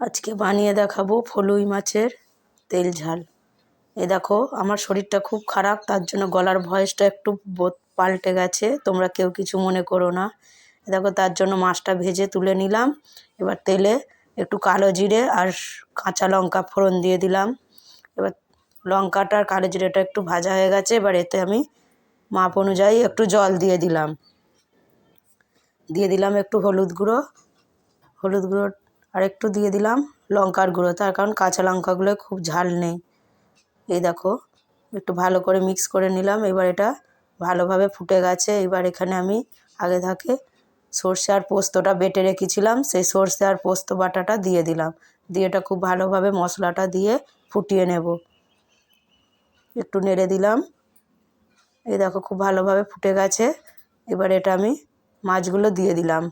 আজকে বানিয়ে দেখাবো ফলুই মাছের তেল ঝাল। এ দেখো, আমার শরীরটা খুব খারাপ, তার জন্য গলার ভয়েসটা একটু পাল্টে গেছে, তোমরা কেউ কিছু মনে করো না। এ দেখো, তার জন্য মাছটা ভেজে তুলে নিলাম, এবার তেলে একটু কালো জিরে আর কাঁচা লঙ্কা ফোড়ন দিয়ে দিলাম। এবার লঙ্কাটা আর কালো জিরেটা একটু ভাজা হয়ে গেছে, এবার এতে আমি মাপ অনুযায়ী একটু জল দিয়ে দিলাম। দিয়ে দিলাম একটু হলুদ গুঁড়ো। হলুদ গুঁড়ো আর একটু দিয়ে দিলাম লঙ্কার গুঁড়ো। তার কারণ কাঁচা লঙ্কাগুলো খুব ঝাল নেই। এই দেখো, একটু ভালো করে মিক্স করে নিলাম। এবার এটা ভালোভাবে ফুটে গেছে। এবার এখানে আমি আগে থাকে সর্ষে আর পোস্তটা বেটে রেখেছিলাম। সেই সর্ষে আর পোস্ত বাটাটা দিয়ে দিলাম। দিয়ে এটা খুব ভালোভাবে মশলাটা দিয়ে ফুটিয়ে নেব। একটু নেড়ে দিলাম। এই দেখো, খুব ভালোভাবে ফুটে গেছে। এবার এটা আমি মাছগুলো দিয়ে দিলাম।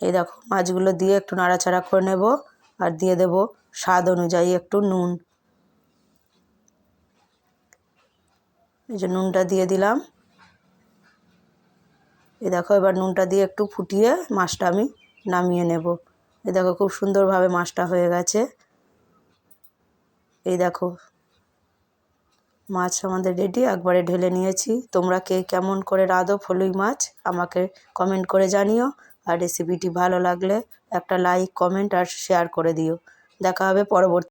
এই দেখো, মাছগুলো দিয়ে একটু নাড়াচাড়া করে নেব আর দিয়ে দেব স্বাদ অনুযায়ী একটু নুন। এই যে নুনটা দিয়ে দিলাম। এই দেখো, এবার নুনটা দিয়ে একটু ফুটিয়ে মাছটা আমি নামিয়ে নেব। এই দেখো, খুব সুন্দরভাবে মাছটা হয়ে গেছে। এই দেখো, মাছ আমাদের রেডি একবারে ঢেলে নিয়েছি। তোমরা কে কেমন করে রাঁধো ফলুই মাছ আমাকে কমেন্ট করে জানিও। আর রেসিপিটি ভালো লাগলে একটা লাইক কমেন্ট আর শেয়ার করে দিও। দেখা হবে পরবর্তী